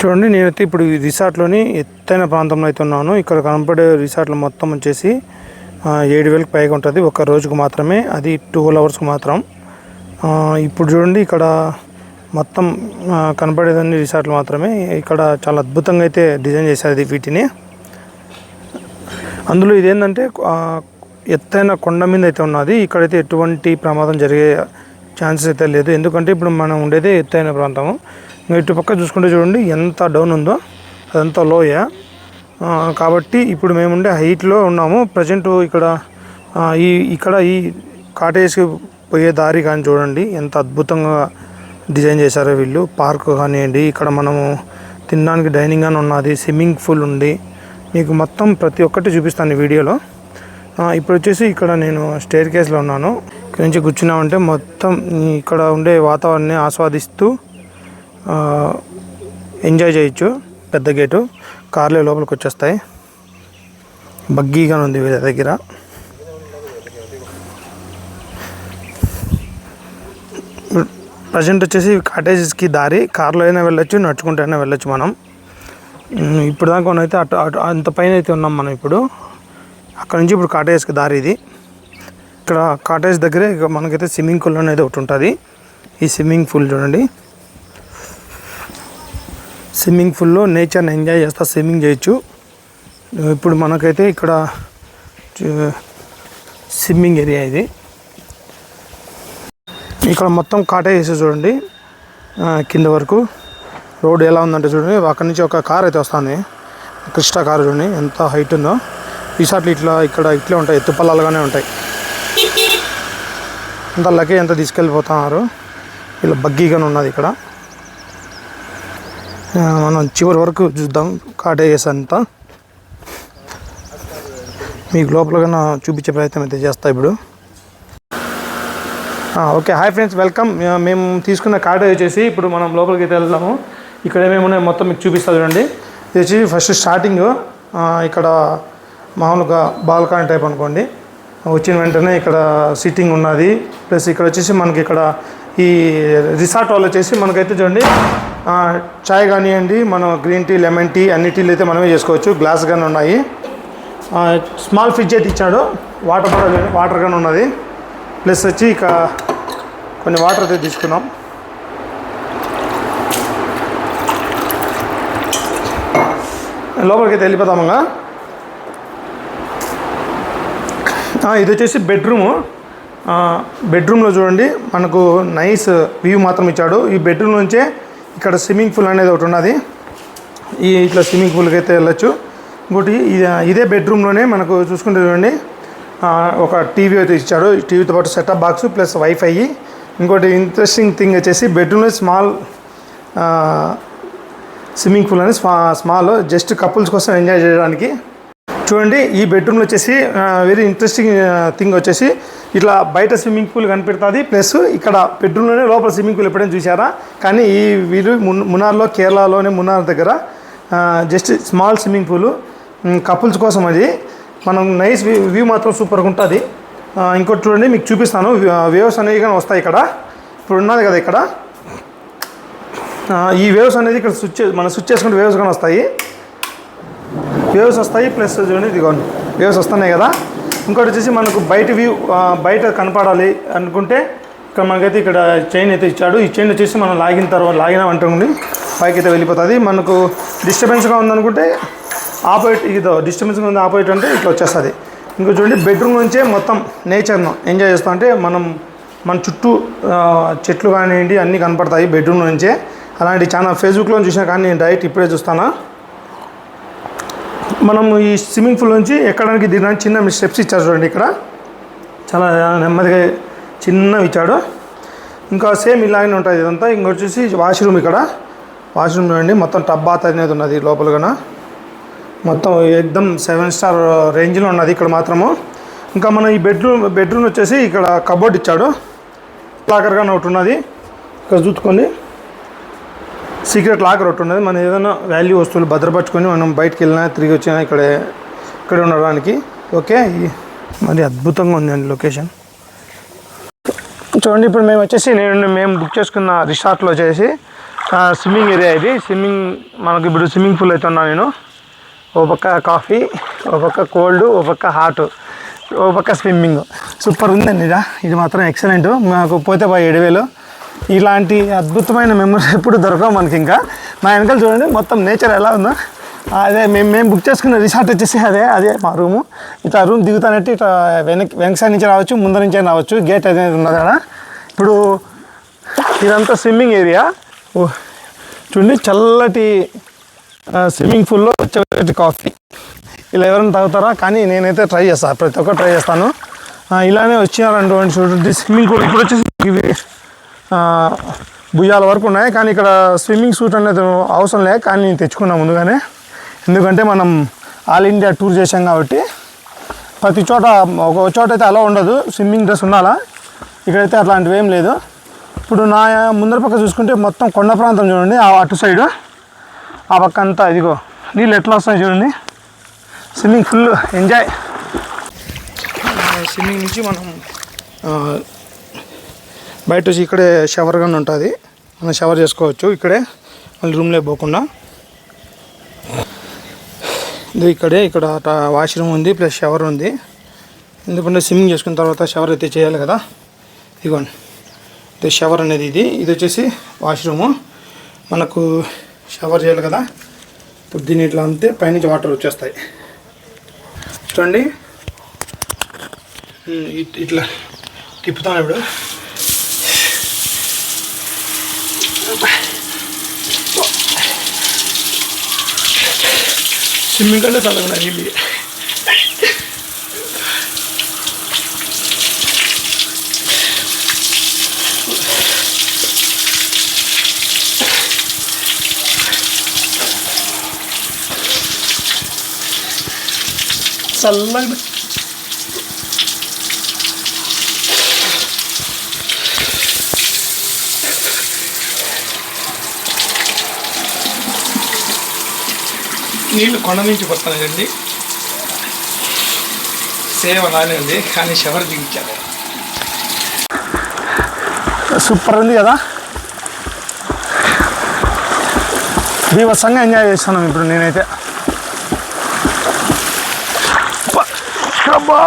చూడండి నేనైతే ఇప్పుడు రిసార్ట్లోని ఎత్తైన ప్రాంతంలో అయితే ఉన్నాను. ఇక్కడ కనపడే రిసార్ట్లో మొత్తం వచ్చేసి ఏడు వేలకు పైగా ఉంటుంది. ఒక రోజుకు మాత్రమే అది ట్వెల్వ్ అవర్స్కి మాత్రం. ఇప్పుడు చూడండి ఇక్కడ మొత్తం కనపడేదాన్ని రిసార్ట్లు మాత్రమే. ఇక్కడ చాలా అద్భుతంగా అయితే డిజైన్ చేశారు ఇది వీటిని. అందులో ఇదేంటంటే ఎత్తైన కొండ మీద అయితే ఉన్నది. ఇక్కడైతే ఎటువంటి ప్రమాదం జరిగే ఛాన్సెస్ అయితే లేదు. ఎందుకంటే ఇప్పుడు మనం ఉండేదే ఎత్తైన ప్రాంతము. ఇటు పక్క చూసుకుంటే చూడండి ఎంత డౌన్ ఉందో అదంతా లోయ. కాబట్టి ఇప్పుడు మేము ఉండే హైట్లో ఉన్నాము. ప్రజెంట్ ఇక్కడ ఈ ఇక్కడ ఈ కాటేజ్కి పోయే దారి కానీ చూడండి ఎంత అద్భుతంగా డిజైన్ చేశారో వీళ్ళు. పార్క్ కానివ్వండి ఇక్కడ మనము తినడానికి డైనింగ్ అని ఉన్నది స్విమ్మింగ్ పూల్ ఉంది. మీకు మొత్తం ప్రతి ఒక్కటి చూపిస్తాను వీడియోలో. ఇప్పుడు వచ్చేసి ఇక్కడ నేను స్టేర్ కేస్లో ఉన్నాను. నుంచి కూర్చున్నామంటే మొత్తం ఇక్కడ ఉండే వాతావరణాన్ని ఆస్వాదిస్తూ ఎంజాయ్ చేయొచ్చు. పెద్ద గేటు. కార్లే లోపలికి వచ్చేస్తాయి. బగ్గీగా ఉంది వీళ్ళ దగ్గర. ప్రజెంట్ వచ్చేసి కాటేజెస్కి దారి. కార్లో అయినా వెళ్ళొచ్చు నడుచుకుంటూ అయినా వెళ్ళొచ్చు మనం. ఇప్పుడు దాకా మనం అయితే అటు అటు అంత పైన అయితే ఉన్నాం మనం ఇప్పుడు. అక్కడ నుంచి ఇప్పుడు కాటేజ్కి దారి ఇది. ఇక్కడ కాటేజ్ దగ్గరే ఇక మనకైతే స్విమ్మింగ్ పూల్ అనేది ఒకటి ఉంటుంది. ఈ స్విమ్మింగ్ పూల్ చూడండి. స్విమ్మింగ్ పూల్లో నేచర్ని ఎంజాయ్ చేస్తా స్విమ్మింగ్ చేయొచ్చు. ఇప్పుడు మనకైతే ఇక్కడ స్విమ్మింగ్ ఏరియా ఇది. ఇక్కడ మొత్తం కాటేజ్ చూడండి. కింద వరకు. రోడ్ ఎలా ఉందంటే చూడండి. అక్కడి నుంచి ఒక కార్ అయితే వస్తుంది. క్రిస్టా కార్ చూడండి. ఎంత హైట్ ఉందో. రిసార్ట్లు ఇట్లా ఇక్కడ ఇట్లే ఉంటాయి. ఎత్తుపల్లాలుగానే ఉంటాయి. అంత లగేజ్ అంతా తీసుకెళ్ళిపోతున్నారు. ఇలా బగ్గీగానే ఉన్నది ఇక్కడ. మనం చివరి వరకు చూద్దాం కాటేజెస్ అంతా మీకు లోపల కన్నా చూపించే ప్రయత్నం అయితే చేస్తా ఇప్పుడు. Okay hi friends welcome. మేము తీసుకున్న కాటేజ్ వచ్చేసి ఇప్పుడు మనం లోపలికి అయితే వెళ్దాము. ఇక్కడ ఏమేమి ఉన్నాయో మొత్తం మీకు చూపిస్తా చూడండి. ఇది వచ్చి ఫస్ట్ స్టార్టింగ్ ఇక్కడ మామూలుగా బాల్కాన్ టైప్ అనుకోండి. వచ్చిన వెంటనే ఇక్కడ సిట్టింగ్ ఉన్నది. ప్లస్ ఇక్కడ వచ్చేసి మనకి ఇక్కడ ఈ రిసార్ట్ వాళ్ళు వచ్చేసి మనకైతే చూడండి చాయ్ కానివ్వండి మనం గ్రీన్ టీ లెమన్ టీ అన్ని టీలు అయితే మనమే చేసుకోవచ్చు. గ్లాస్ కానీ ఉన్నాయి. స్మాల్ ఫ్రిడ్జ్ అయితే ఇచ్చాడు. వాటర్ బాటిల్ వాటర్ కానీ ఉన్నది. ప్లస్ వచ్చి ఇక కొన్ని వాటర్ అయితే తీసుకున్నాం. లోపలికి వెళ్ళిపోతాముగా వెళ్ళిపోతామంగా ఆ, ఇది వచ్చేసి బెడ్రూము. ఆ, బెడ్రూమ్లో చూడండి మనకు నైస్ వ్యూ మాత్రం ఇచ్చాడు. ఈ బెడ్రూమ్ నుంచే ఇక్కడ స్విమ్మింగ్ పూల్ అనేది ఒకటి ఉన్నది. ఈ ఇట్లా స్విమ్మింగ్ పూల్కి అయితే వెళ్ళొచ్చు. ఇంకోటి ఇదే బెడ్రూమ్లోనే మనకు చూసుకుంటే చూడండి ఒక టీవీ అయితే ఇచ్చాడు. ఈ టీవీతో పాటు సెటప్ బాక్స్ ప్లస్ వైఫై ఇంకోటి ఇంట్రెస్టింగ్ థింగ్ వచ్చేసి బెడ్రూమ్లో స్మాల్ స్విమ్మింగ్ పూల్ అని స్మా స్మాల్ జస్ట్ కపుల్స్ కోసం ఎంజాయ్ చేయడానికి. చూడండి ఈ బెడ్రూమ్లో వచ్చేసి వెరీ ఇంట్రెస్టింగ్ థింగ్ వచ్చేసి ఇట్లా బయట స్విమ్మింగ్ పూల్ కనిపెడుతుంది. ప్లస్ ఇక్కడ బెడ్రూమ్లోనే లోపల స్విమ్మింగ్ పూల్ ఎప్పుడైనా చూసారా కానీ ఈ వీరు మున్ మునార్లో కేరళలోనే మునార్ దగ్గర just small swimming pool couples కోసం అది. మనం నైస్ వ్యూ మాత్రం సూపర్గా ఉంటుంది. ఇంకోటి చూడండి మీకు చూపిస్తాను. వేవ్స్ అనేవి కానీ వస్తాయి ఇక్కడ. ఇప్పుడు ఉన్నది కదా ఇక్కడ. ఈ వేవ్స్ అనేది ఇక్కడ స్విచ్ మనం స్విచ్ చేసుకుంటే వేవ్స్ కానీ వస్తాయి. వేవ్స్ వస్తాయి ప్లస్ చూడండి ఇదిగోండి వేవ్స్ వస్తున్నాయి కదా. ఇంకోటి వచ్చేసి మనకు బయట వ్యూ బయట కనపడాలి అనుకుంటే ఇక్కడ మనకైతే ఇక్కడ చైన్ అయితే ఇచ్చాడు. ఈ చైన్ వచ్చేసి మనం లాగిన తర్వాత లాగిన ఉంటుంది పైకి అయితే వెళ్ళిపోతుంది. మనకు డిస్టర్బెన్స్గా ఉందనుకుంటే ఆపోజిట్ ఇదో డిస్టర్బెన్స్గా ఉంది ఆపోజిట్ అంటే ఇట్లా వచ్చేస్తుంది. ఇంకో చూడండి బెడ్రూమ్ నుంచే మొత్తం నేచర్ను ఎంజాయ్ చేస్తాం అంటే మనం మన చుట్టూ చెట్లు కానివ్వండి అన్నీ కనపడతాయి బెడ్రూమ్ నుంచే. అలాంటి చాలా ఫేస్బుక్లో చూసినా కానీ నేను డైరెక్ట్ ఇప్పుడే చూస్తాను. మనం ఈ స్విమ్మింగ్ పూల్ నుంచి ఎక్కడానికి దిగడానికి చిన్న స్టెప్స్ ఇచ్చారు చూడండి ఇక్కడ. చాలా నెమ్మదిగా చిన్నవి ఇచ్చాడు. ఇంకా సేమ్ ఇలాగనే ఉంటుంది ఇదంతా. ఇంకొచ్చేసి వచ్చేసి వాష్రూమ్ ఇక్కడ. వాష్రూమ్ చూడండి మొత్తం టబ్ బాత్ అనేది ఉన్నది లోపలగాన మొత్తం ఎక్దమ్ సెవెన్ స్టార్ రేంజ్లో ఉన్నది ఇక్కడ మాత్రము. ఇంకా మనం ఈ బెడ్రూమ్ బెడ్రూమ్ వచ్చేసి ఇక్కడ కబోర్డ్ ఇచ్చాడు. లాకర్గానే ఒకటి ఉన్నది. ఇక్కడ చూసుకోండి. సీక్రెట్ లాకర్ ఒకటి ఉన్నది. మనం ఏదైనా వాల్యూ వస్తువులు భద్రపరచుకొని మనం బయటకు వెళ్ళినా తిరిగి వచ్చినా ఇక్కడే ఇక్కడ ఉండడానికి. ఓకే? మరి అద్భుతంగా ఉందండి లొకేషన్. చూడండి ఇప్పుడు మేము వచ్చేసి నేను మేము బుక్ చేసుకున్న రిసార్ట్లో వచ్చేసి స్విమ్మింగ్ ఏరియా ఇది. స్విమ్మింగ్ మనకి ఇప్పుడు స్విమ్మింగ్ పూల్ అయితే ఉన్నా నేను. ఓ పక్క కాఫీ ఓ పక్క కోల్డ్ ఓ పక్క హాట్ ఓ పక్క స్విమ్మింగ్. సూపర్ ఉందండి ఇది. ఇది మాత్రం ఎక్సలెంట్. మాకు పోతే పోయి ఏడు వేలు. ఇలాంటి అద్భుతమైన మెమరీస్ ఎప్పుడు దొరకవు మనకి ఇంకా మా వెనకాల చూడండి మొత్తం నేచర్ ఎలా ఉందో. అదే మేము మేము బుక్ చేసుకున్న రిసార్ట్ వచ్చేసి అదే అదే మా రూము ఇట్లా రూమ్ దిగుతానంటే ఇట్లా వెనక్ వెనక సైడ్ నుంచి రావచ్చు ముందర నుంచి రావచ్చు గేట్ అనేది ఉన్నది అక్కడ. ఇప్పుడు ఇదంతా స్విమ్మింగ్ ఏరియా ఓ చూడండి చల్లటి స్విమ్మింగ్ పూల్లో చల్లటి కాఫీ ఇలా ఎవరైనా తాగుతారా? కానీ నేనైతే ట్రై చేస్తాను ప్రతి ఒక్కరు ట్రై చేస్తాను. ఇలానే వచ్చినారటువంటి చూడండి స్విమ్మింగ్ పూల్ ఇప్పుడు వచ్చేసి భుజాల వరకు ఉన్నాయి. కానీ ఇక్కడ స్విమ్మింగ్ సూట్ అనేది అవసరం లేదు. కానీ నేను తెచ్చుకున్నా ముందుగానే. ఎందుకంటే మనం ఆల్ ఇండియా టూర్ చేసాం కాబట్టి ప్రతి చోట ఒక చోట అయితే అలా ఉండదు. స్విమ్మింగ్ డ్రెస్ ఉండాలా? ఇక్కడైతే అట్లాంటివి ఏం లేదు. ఇప్పుడు నా ముందర పక్క చూసుకుంటే మొత్తం కొండ ప్రాంతం చూడండి. ఆ అటు సైడు ఆ పక్క అంతా ఇదిగో నీళ్ళు ఎట్లా వస్తాయి చూడండి. Swimming pool enjoy. స్విమ్మింగ్ నుంచి మనం బయట వచ్చి ఇక్కడే షవర్ గన్ ఉంటుంది. మనం షవర్ చేసుకోవచ్చు. ఇక్కడే మళ్ళీ రూమ్లో పోకుండా. ఇది ఇక్కడే ఇక్కడ వాష్రూమ్ ఉంది ప్లస్ షవర్ ఉంది. ఎందుకంటే స్విమ్మింగ్ చేసుకున్న తర్వాత షవర్ అయితే చేయాలి కదా. ఇదిగోండి. ఇది షవర్ అనేది ఇది. ఇది వచ్చేసి వాష్రూము మనకు షవర్ చేయాలి కదా. ఇప్పుడు దీన్ని ఇట్లా అంతే పైనుంచి వాటర్ వచ్చేస్తాయి. చూడండి. ఇట్- ఇట్లా తిప్పుతాను ఇప్పుడు. స్విమ్మింగ్ కంటే చల్లగా నీళ్ళు చల్లగా నీళ్ళు కొండ నుంచి వస్తున్నాయండి. సేమ్ అలానే ఉంది కానీ షవర్ దిగించారు. సూపర్ ఉంది కదా? బీభత్సంగా ఎంజాయ్ చేస్తున్నాం ఇప్పుడు నేనైతే. అబ్బా! అబ్బా!